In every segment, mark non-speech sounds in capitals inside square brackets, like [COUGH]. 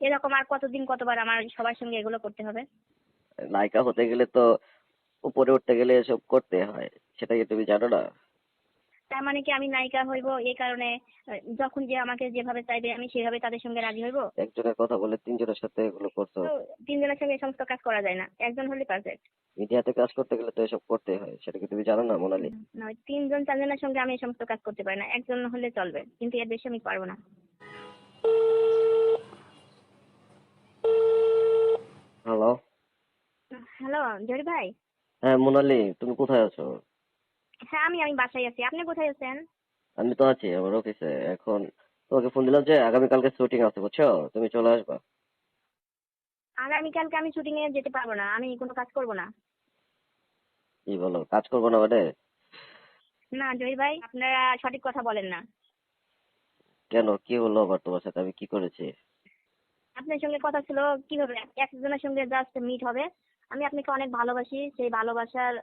এরকম আর কতদিন কতবার আমার সবার সঙ্গে এগুলো করতে হবে? নায়িকা হতে গেলে তো উপরে উঠতে গেলে এসব করতে হয় সেটা কি তুমি জানো না? তার মানে কি আমি নায়িকা হইব এই কারণে যখন যে আমাকে যেভাবে চাইবে আমি সেভাবে তাদের সঙ্গে রাজি হইব? একজনের কথা বলে তিনজনের সাথে এগুলো করছ? তিনজনের সঙ্গে সমস্ত কাজ করা যায় না একজন হলে পারফেক্ট মিডিয়াতে কাজ করতে গেলে তো এসব করতে হয় সেটা কি তুমি জানো না মোনালি? না তিনজন চারজনের সঙ্গে আমি এই সমস্ত কাজ করতে পারি না একজন হলে চলবে কিন্তু এর বেশি আমি পারব না হ্যালো হ্যালো জরি ভাই। হ্যাঁ মোনালি তুমি কোথায় আছো? হ্যাঁ আমি আমি বাসায় আছি। আপনি কোথায় আছেন? আমি তো আছি আমার অফিসে এখন তোমাকে ফোন দিলাম যে আগামীকালকে শুটিং আছে বুঝছ? তুমি চলে আসবা। আগামীকালকে আমি শুটিং এ যেতে পারব না। আমি কোনো কাজ করব না। কি বলো কাজ করব না মানে? না জহির ভাই আপনারা সঠিক কথা বলেন না। কেন? কি হলো আবার তোমার সাথে? আমি কি করেছি? আপনার সঙ্গে কথা ছিল কীভাবে? একজনের সঙ্গে জাস্ট মিট হবে। আমি আপনাকে অনেক ভালোবাসি সেই ভালোবাসার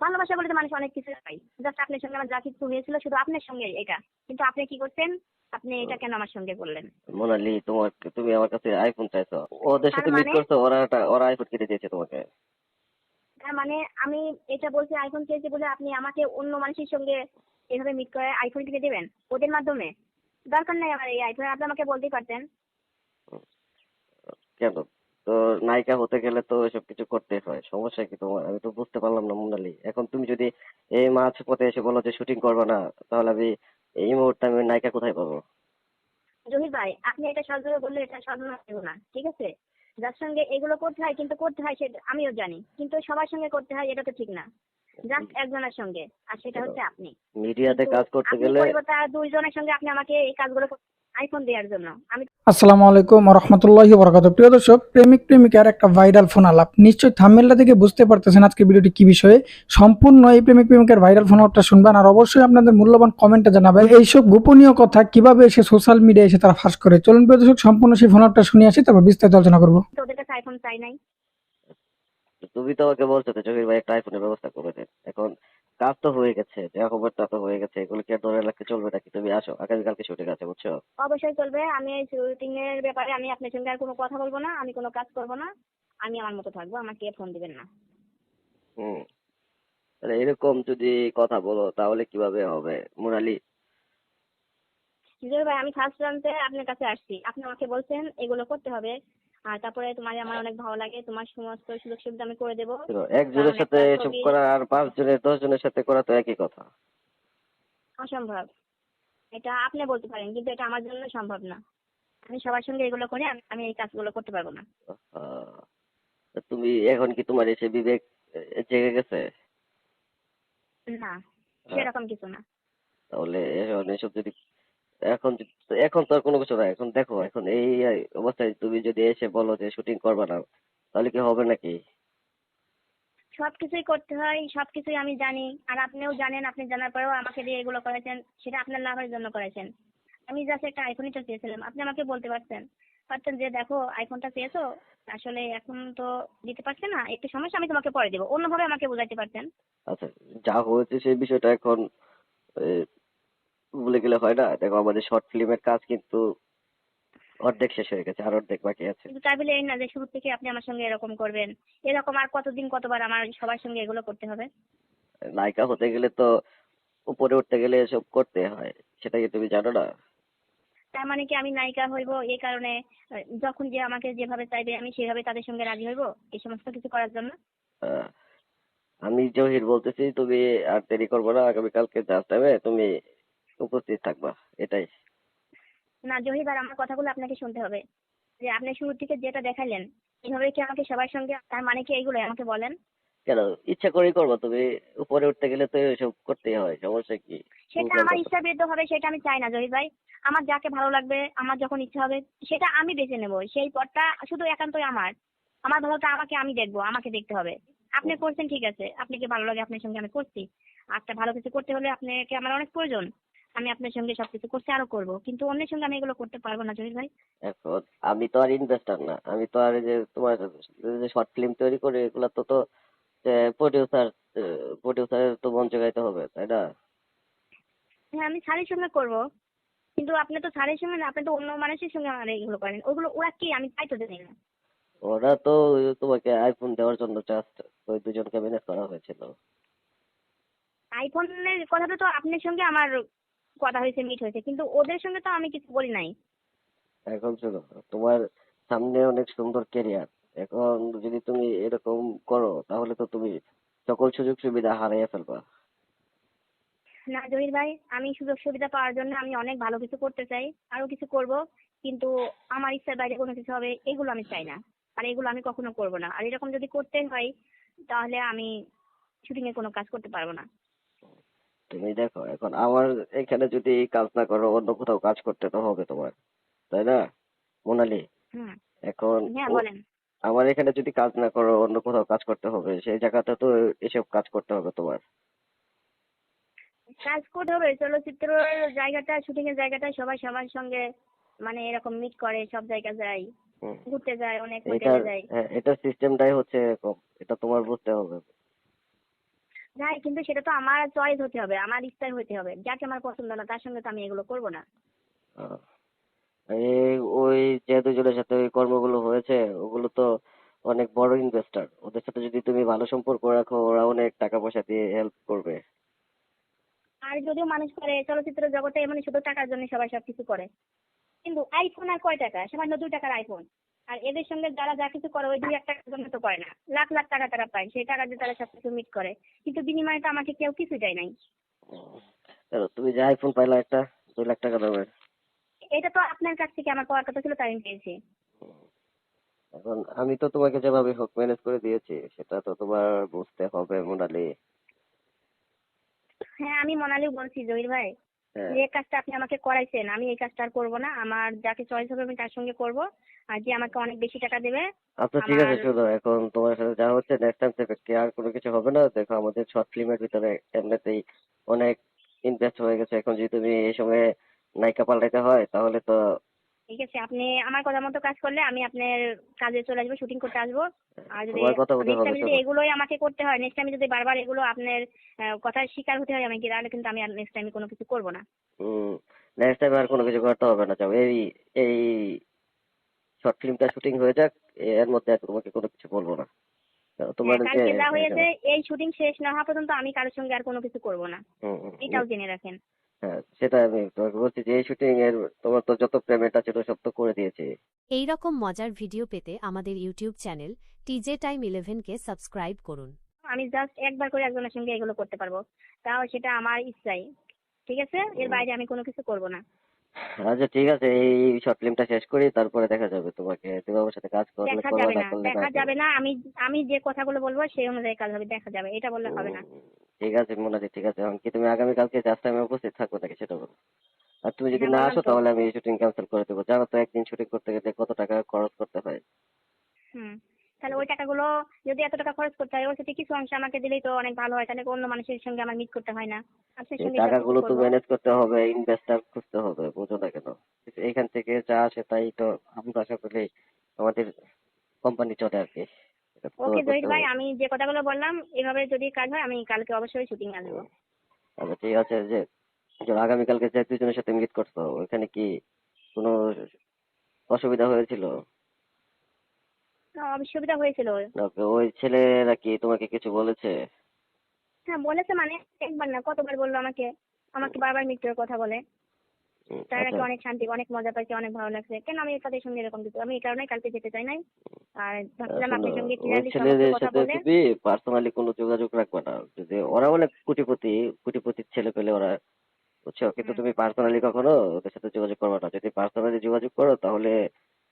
ভালোবাসা বলে তো মানুষ অনেক কিছু পাই জাস্ট আপনার সঙ্গে আমার যা কিছু হয়েছিল শুধু আপনার সঙ্গে এটা। কিন্তু আপনি কি করতেন? আপনি এটা কেন আমার সঙ্গে করলেন? মোনালি তোমার তুমি আমার কাছে আইফোন চাইছো। ওদের সাথে মিট মানে? করছ ওরা একটা- ওরা আইফোন কিনে দিয়েছে তোমাকে। তার মানে আমি এটা বলছি আইফোন চেয়েছি বলে আপনি আমাকে অন্য মানুষের সঙ্গে এভাবে মিট করে আইফোন কিনে দেবেন? ওদের মাধ্যমে? দরকার নাই আমার এই আইফোন আপনি আমাকে বলতেই পারতেন। কেন? তো নায়িকা হতে গেলে তো এসব কিছু করতে হয়। সমস্যা কি তোমার? আমি তো বুঝতে পারলাম না মোনালি এখন তুমি যদি এই মাঝ পথে এসে বলো যে শুটিং করবে না তাহলে আমি এই মুহূর্তে আমি নায়িকা কোথায় পাবো? জহির ভাই আপনি এটা সহজভাবে বললে এটা সহজ না ঠিক আছে? যার সঙ্গে এগুলো করতে হয় কিন্তু করতে হয় সেটা আমিও জানি কিন্তু সবার সঙ্গে করতে হয় এটা তো ঠিক না। জাস্ট একজনের সঙ্গে আর সেটা হচ্ছে আপনি। মিডিয়াতে কাজ করতে গেলে দুইজনের সঙ্গে আপনি আমাকে এই কাজগুলো আইফোন দেওয়ার জন্য। আমি আসসালামু আলাইকুম রহমতুল্লাহি বরকাত প্রিয় দর্শক প্রেমিক প্রেমিকার একটা ভাইরাল ফোন আলাপ। নিশ্চয়ই থেকে বুঝতে পারতেছেন আজকে ভিডিওটি কি বিষয়ে। সম্পূর্ণ এই প্রেমিক প্রেমিকার ভাইরাল ফোন আলাপটা শুনবেন আর অবশ্যই আপনাদের মূল্যবান কমেন্টে জানাবেন। এইসব গোপনীয় কথা কীভাবে এসে সোশ্যাল মিডিয়ায় এসে তারা ফাঁস করে? চলুন প্রিয় দর্শক সম্পূর্ণ সেই ফোন আলাপটা শুনে আসি তারপর বিস্তারিত আলোচনা করব। তো কাছে আইফোন চাই নাই। তুমি তো আমাকে বলছো তো জহির ভাই একটা আইফোনের ব্যবস্থা করে দেন এখন কাজ তো হয়ে গেছে যা খবরটা তো হয়ে গেছে এগুলো কি আর ধরে রাখতে চলবে নাকি? তুমি আসো আগামীকালকে শুটিং আছে বুঝছ? অবশ্যই চলবে আমি এই শুটিং এর ব্যাপারে আমি আপনার সঙ্গে আর কোনো কথা বলব না আমি কোনো কাজ করব না আমি আমার মতো থাকব আমাকে ফোন দিবেন না। হুম। তাহলে এরকম যদি কথা বলো তাহলে কীভাবে হবে? মুরালি? জহির ভাই আমি ফার্স্ট রাউন্ডে আপনার কাছে আসছি আপনি আমাকে বলছেন এগুলো করতে হবে আর তারপরে তোমার আমার অনেক ভালো লাগে তোমার সমস্ত সুযোগ সুবিধা আমি করে দেবো। একজনের সাথে এসব করা আর পাঁচ জনের দশ জনের সাথে করা তো একই কথা। অসম্ভব। এটা আপনি বলতে পারেন কিন্তু এটা আমার জন্য সম্ভব না। আমি সবার সঙ্গে এগুলো করে আমি- এই কাজগুলো করতে পারব না। তুমি এখন কি তোমার এসে বিবেক জেগে গেছে? না সেরকম কিছু না। তাহলে এখন এসব যদি এখন এখন তো আর কোনো কিছু নাই। এখন দেখো এখন এই অবস্থায় তুমি যদি এসে বলো যে শুটিং করবে না তাহলে কি হবে নাকি? সবকিছুই করতে হয় সবকিছুই আমি জানি। আর আপনিও জানেন আপনি জানার পরেও আমাকে দিয়ে এগুলো করেছেন সেটা আপনার লাভের জন্য করেছেন। আমি জাস্ট একটা আইফোনই তো চেয়েছিলাম আপনি আমাকে বলতে পারতেন। পারতেন যে দেখো আইফোনটা চেয়েছো আসলে এখন তো দিতে পারছে না একটু সমস্যা আমি তোমাকে পরে দেবো। অন্যভাবে আমাকে বোঝাইতে পারতেন। আচ্ছা যা হয়েছে সেই বিষয়টা এখন ভুলে গেলে হয় না। দেখো আমাদের শর্ট ফিল্মের কাজ কিন্তু অর্ধেক শেষ হয়ে গেছে আর অর্ধেক বাকি আছে। কিন্তু তাই বলে এই না যে শুরু থেকে আপনি আমার সঙ্গে এরকম করবেন। এরকম আর কতদিন কতবার আমার সবার সঙ্গে এগুলো করতে হবে? নায়িকা হতে গেলে তো উপরে উঠতে গেলে এসব করতে হয় সেটা কি তুমি জানো না? তার মানে কি আমি নায়িকা হইব এই কারণে যখন যে আমাকে যেভাবে চাইবে আমি সেভাবে তাদের সঙ্গে রাজি হইব? এই সমস্ত কিছু করার জন্য? আমি জহির বলতেছি তুমি আর দেরি করব না আগামীকালকে টাইমে তুমি উপস্থিত থাকবা এটাই। না জহিবার আমার কথাগুলো আপনাকে শুনতে হবে। যে আপনি শুরু থেকে যেটা দেখাইলেন এইভাবে কি আমাকে সবার সঙ্গে তার মানে কি এইগুলো আমাকে বলেন? কেন? ইচ্ছা করেই করব তুমি উপরে উঠতে গেলে তো এসব করতেই হয় সমস্যা কি? সেটা আমার ইচ্ছা বিরুদ্ধ হবে সেটা আমি চাই না জহির ভাই। আমার যাকে ভালো লাগবে আমার যখন ইচ্ছা হবে সেটা আমি বেছে নেব। সেই পথটা শুধু একান্তই আমার। আমার ভালোটা আমাকে আমি দেখব আমাকে দেখতে হবে। আপনি করছেন ঠিক আছে। আপনাকে ভালো লাগে আপনার সঙ্গে আমি করছি। একটা ভালো কিছু করতে হলে আপনাকে আমার অনেক প্রয়োজন। আমি আপনার সঙ্গে সবকিছু করছি আরও করব। কিন্তু অন্যের সঙ্গে আমি এগুলো করতে পারব না জহির ভাই। এখন আমি তো আর ইনভেস্টার না। আমি তো আর যে তোমার যে শর্ট ফিল্ম তৈরি করি এগুলা তো তো প্রডিউসার প্রডিউসারের তো মঞ্চ গাইতে হবে তাই না? হ্যাঁ আমি শাড়ির সঙ্গে করব। কিন্তু আপনি তো স্যারের সঙ্গে না আপনি তো অন্য মানুষের সঙ্গে আমার এগুলো করেন। ওগুলো ওরা কি? আমি তাই তো জানি না। ওরা তো তোমাকে আইফোন দেওয়ার জন্য জাস্ট ওই দুজনকে ম্যানেজ করা হয়েছিল। আইফোনের কথাটা তো আপনার সঙ্গে আমার কথা হয়েছে মিট হয়েছে কিন্তু ওদের সঙ্গে তো আমি কিছু বলি নাই। এখন শোনো তোমার সামনে অনেক সুন্দর ক্যারিয়ার এখন যদি তুমি এরকম করো তাহলে তো তুমি সকল সুযোগ সুবিধা হারিয়ে ফেলবা। না জহির ভাই আমি সুযোগ সুবিধা পাওয়ার জন্য আমি অনেক ভালো কিছু করতে চাই আরও কিছু করব কিন্তু আমার ইচ্ছার বাইরে কোনো কিছু হবে এগুলো আমি চাই না। আর এগুলো আমি কখনো করব না। আর এরকম যদি করতে হয় তাহলে আমি শুটিং এর কোনো কাজ করতে পারব না। তুমি দেখো এখন আমার এখানে যদি কাজ না করো অন্য কোথাও কাজ করতে তো হবে তোমার তাই না? মোনালি হুম। এখন হ্যাঁ বলেন। আমার এখানে যদি কাজ না করো অন্য কোথাও কাজ করতে হবে সেই জায়গাতে তো এসব কাজ করতে হবে তোমার। কাজ করতে হবে চলচ্চিত্র জায়গাটা শুটিং এর জায়গাটা সবাই সবার সঙ্গে মানে এরকম মিট করে সব জায়গা যায়। ঘুরতে যায় অনেক হোটেলে যায়। হ্যাঁ এটার সিস্টেমটাই হচ্ছে এরকম এটা তোমার বুঝতে হবে। যায় কিন্তু সেটা তো আমার চয়েস হতে হবে আমার ইচ্ছায় হতে হবে। যাকে আমার পছন্দ না তার সঙ্গে তো আমি এগুলো করব না। এই ওই যে দুজনের সাথে ওই কর্মগুলো হয়েছে ওগুলো তো অনেক বড় ইনভেস্টর ওদের সাথে যদি তুমি ভালো সম্পর্ক রাখো ওরা অনেক টাকা পয়সা দিয়ে হেল্প করবে। আর যদিও মানুষ করে চলচ্চিত্র জগতে মানে শুধু টাকার জন্য সবাই সবকিছু করে। কিন্তু আইফোন আর কয় টাকা? সামান্য দুই টাকার আইফোন আর এদের সঙ্গে যারা যা কিছু করে ওই দুই এক টাকার জন্য তো করে না। লাখ লাখ টাকা তারা পায় সেই টাকা দিয়ে তারা সবকিছু মিট করে। কিন্তু বিনিময়ে তো আমাকে কেউ কিছু দেয় নাই। তুমি যে আইফোন পাইলা একটা দুই লাখ টাকা দামের এটা তো আপনার কাছ থেকে আমার পাওয়ার কথা ছিল তাই আমি পেয়েছি। এখন আমি তো তোমাকে যেভাবে হোক ম্যানেজ করে দিয়েছি সেটা তো তোমার বুঝতে হবে মোনালি। হ্যাঁ আমি মনালিও বলছি জহির ভাই। যে কাজটা আপনি আমাকে করাইছেন আমি এই কাজটা আর করব না। আমার যাকে চয়েস হবে আমি তার সঙ্গে করব। আর যে আমাকে অনেক বেশি টাকা দেবে আচ্ছা ঠিক আছে শুনো এখন তোমার সাথে যা হচ্ছে নেক্সট টাইম থেকে কে আর কোনো কিছু হবে না? দেখো আমাদের শর্ট ফিল্মের ভিতরে এমনিতেই অনেক ইনভেস্ট হয়ে গেছে। এখন যদি তুমি এই সময় নায়িকা পাল্টাইতে হয় তাহলে তো ঠিক আছে আপনি আমার কথা মতো কাজ করলে আমি আপনার কাজে চলে আসব শুটিং করতে আসব। আর যদি নেক্সট টাইম এগুলোই আমাকে করতে হয় নেক্সট টাইম যদি বারবার এগুলো আপনার কথার শিকার হতে হয় আমাকে তাহলে কিন্তু আমি আর নেক্সট টাইম কোনো কিছু করব না। নেক্সট টাইম আর কোনো কিছু করতে হবে না যাও এই এই শর্ট ফিল্মটা শুটিং হয়ে যাক এর মধ্যে তোমাকে কোনো কিছু বলব না। তোমার হ্যাঁ, যে কালকে যা হয়েছে এই শুটিং শেষ না হওয়া পর্যন্ত আমি কারোর সঙ্গে আর কোনো কিছু করব না। এটাও জেনে রাখেন। হ্যাঁ সেটা আমি তোমাকে বলছি যে এই শুটিং এর তোমার তো যত ছিল সব তো করে দিয়েছে। এই রকম মজার ভিডিও পেতে আমাদের YouTube channel TJ time eleven কে সাবস্ক্রাইব করুন। আমি জাস্ট একবার করে একজনের সঙ্গে এগুলো করতে পারব। তাও সেটা আমার ইচ্ছাই। ঠিক আছে? এর বাইরে আমি কোনো কিছু করব না। আচ্ছা ঠিক আছে এই শর্ট ফিল্মটা শেষ করি তারপরে দেখা যাবে তোমাকে। তুমি আমার সাথে কাজ করলে দেখা যাবে না না করলে দেখা না যাবে না আমি আমি যে কথাগুলো বলব সেই অনুযায়ী কাজ হবে দেখা যাবে এটা বললে হবে না। ঠিক আছে মোনালি ঠিক আছে এখন কি তুমি আগামীকালকে জাস্ট টাইমে উপস্থিত থাকবে নাকি সেটা বলো। আর তুমি যদি হ্যাঁ, না আসো তাহলে আমি শুটিং ক্যান্সেল করে দেবো। জানো তো একদিন শুটিং করতে গেলে কত টাকা খরচ করতে হয়? হুম। তাহলে ওই টাকাগুলো যদি এত টাকা খরচ করতে হয় ওর সাথে কিছু অংশ আমাকে দিলেই তো অনেক ভালো হয়। তাহলে অন্য মানুষের সঙ্গে আমার মিট করতে হয় না। টাকাগুলো তো। ম্যানেজ করতে হবে ইনভেস্টার খুঁজতে হবে বুঝো না কেন? এইখান থেকে যা আসে তাই তো আমরা আশা করি আমাদের কোম্পানি চলে আর কি। ওকে জহির ভাই আমি যে কথাগুলো বললাম এভাবে যদি কাজ হয় আমি কালকে অবশ্যই শুটিং আসব আচ্ছা ঠিক আছে যে আগামীকালকে যে দুজনের সাথে মিট করছ ওইখানে কি কোনো অসুবিধা হয়েছিল? অসুবিধা হয়েছিল ওই ছেলেরা কি তোমাকে কিছু বলেছে? হ্যাঁ বলেছে মানে একবার না কতবার বলল আমাকে? আমাকে বারবার মৃত্যুর কথা বলে। তার নাকি আচ্ছা। অনেক শান্তি অনেক মজা পাইছে অনেক ভালো লাগছে। কেন আমি তাদের সঙ্গে এরকম কিছু? আমি এই কারণে কালকে যেতে চাই নাই। আর ভাবছিলাম আপনার সঙ্গে ছেলেদের সাথে বলে। তুমি পার্সোনালি কোনো যোগাযোগ রাখবে না যদি ওরা অনেক কোটিপতি কোটিপতির ছেলে পেলে ওরা বুঝছ? কিন্তু তুমি পার্সোনালি কখনো ওদের সাথে যোগাযোগ করবে না। যদি পার্সোনালি যোগাযোগ করো তাহলে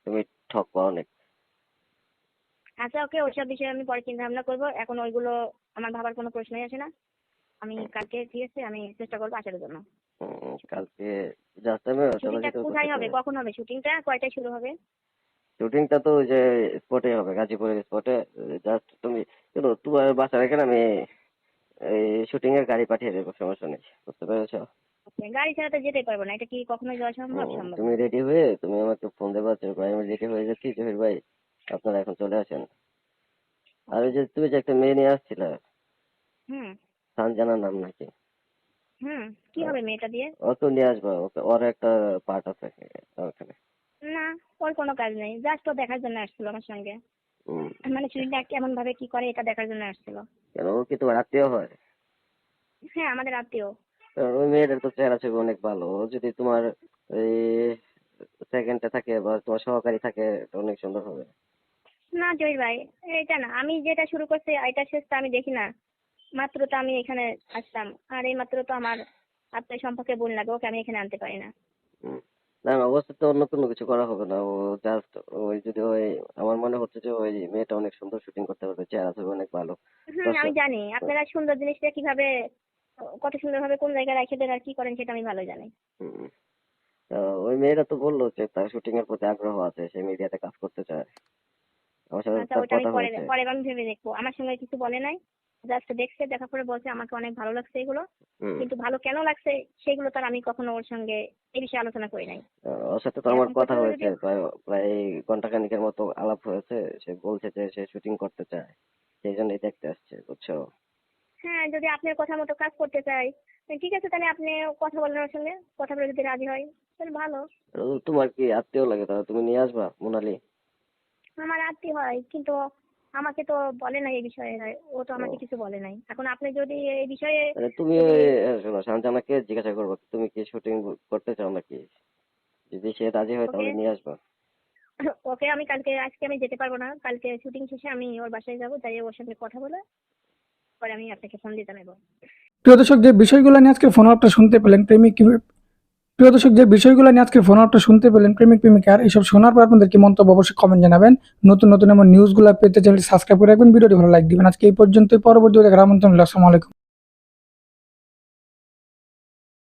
তুমি ঠকবা অনেক। আচ্ছা ওকে ওইসব বিষয়ে আমি পরে চিন্তা ভাবনা করব। এখন ওইগুলো আমার ভাবার কোনো প্রশ্নই আসে না। আমি কালকে ঠিক আছে আমি চেষ্টা করব আসার জন্য। কালকে টাইমে শুটিংটা কোথায় হবে? কখন হবে? শুটিংটা কয়টায় শুরু হবে? শুটিংটা তো যে স্পটে হবে গাজীপুরের স্পটে জাস্ট তুমি তোমার বাসার এখানে আমি এই শুটিং এর গাড়ি পাঠিয়ে দেবো সমস্যা নেই। বুঝতে পেরেছ? গাড়ি ছাড়া তো যেতেই পারব না। এটা কি কখনোই যাওয়া সম্ভব? সম্ভব তুমি রেডি হয়ে তুমি আমাকে ফোন দেবো আমি রেডি হয়ে গেছি জহির ভাই। আপনারা এখন চলে আসেন। আর ওই যে তুমি যে একটা মেয়ে নিয়ে আসছিলে হুম। সানজানার নাম নাকি? হুম কি হবে মেয়েটা দিয়ে? ও তো নিয়ে আসবা ওকে ওর একটা পার্ট আছে ওখানে। না ওর কোনো কাজ নেই জাস্ট ও দেখার জন্য আসছিল আমার সঙ্গে। মানে কেমন ভাবে কি করে এটা দেখার জন্য আসছিল। কেন ও কি তোমার আত্মীয় হয়? হ্যাঁ আমাদের আত্মীয়। ওই মেয়েটার তো চেহারা ছবি অনেক ভালো যদি তোমার এই সেকেন্ডে থাকে বা তোমার সহকারী থাকে অনেক সুন্দর হবে। না জহির ভাই এটা না। আমি যেটা শুরু করছি এটা শেষটা আমি দেখি না। মাত্র তো আমি এখানে আসলাম। আর এই মাত্র তো আমার আপনার সম্পর্কে বোন লাগে ওকে আমি এখানে আনতে পারি না। না অবশ্যই তো অন্য কোনো কিছু করা হবে না। ও জাস্ট ওই যদি ওই আমার মনে হচ্ছে যে ওই মেয়েটা অনেক সুন্দর শুটিং করতে পারবে চেহারা ছবি অনেক ভালো। আমি জানি। আপনারা সুন্দর জিনিসটা কীভাবে কত সুন্দর ভাবে কোন জায়গায় রেখে দেন আর কি করেন সেটা আমি ভালো জানি। ওই মেয়েটা তো বলল যে তার শুটিং এর প্রতি আগ্রহ আছে সে মিডিয়াতে কাজ করতে চায়। আমার সাথে আচ্ছা ওটা আমি পরে পরে আমি ভেবে দেখব। আমার সঙ্গে কিছু বলে নাই। জাস্ট দেখছে দেখা করে বলছে আমাকে অনেক ভালো লাগছে এগুলো। কিন্তু ভালো কেন লাগছে সেগুলো তার আমি কখনো ওর সঙ্গে এই বিষয়ে আলোচনা করি নাই। ওর সাথে তো আমার কথা হয়েছে। প্রায় ঘণ্টা খানিকের মতো আলাপ হয়েছে। সে বলছে যে সে শুটিং করতে চায়। সেই জন্যই দেখতে আসছে বুঝছ? হ্যাঁ যদি আপনার কথা মতো কাজ করতে চাই ঠিক আছে তাহলে আপনি কথা বলেন ওর সঙ্গে। কথা বলে যদি রাজি হয় তাহলে ভালো। তোমার কি আত্মীয় লাগে? তাহলে তুমি নিয়ে আসবা মোনালি? আমার আত্মীয় হয় কিন্তু আমাকে তো বলে নাই এই বিষয়ে ও তো আমাকে কিছু বলে নাই। এখন আপনি যদি এই বিষয়ে তুমি শোনো শান্তনাকে জিজ্ঞাসা করব তুমি কি শুটিং করতে চাও নাকি? যদি সে রাজি হয় তাহলে ওকে। নিয়ে আসবা। [COUGHS] ওকে আমি কালকে আজকে আমি যেতে পারব না। কালকে শুটিং শেষে আমি ওর বাসায় যাব যাই ওর সঙ্গে কথা বলে পরে আমি আপনাকে ফোন দিয়ে জানাব। প্রিয় দর্শক যে বিষয়গুলো নিয়ে আজকে ফোন আপটা শুনতে পেলেন প্রেমিক কি- প্রিয় দর্শক, যে বিষয়গুলো নিয়ে আজকে ফোন আপটা শুনতে পেলেন, প্রেমিক প্রেমিকার এইসব শোনার পর আপনাদের কি মন্তব্য অবশ্যই কমেন্ট জানাবেন নতুন নতুন এমন নিউজগুলো পেতে চ্যানেলটি সাবস্ক্রাইব করে রাখবেন, ভিডিওটি ভালো লাইক দিবেন আজকে এই পর্যন্তই, পরবর্তী দেখার আমন্ত্রণ রইল। আসসালামু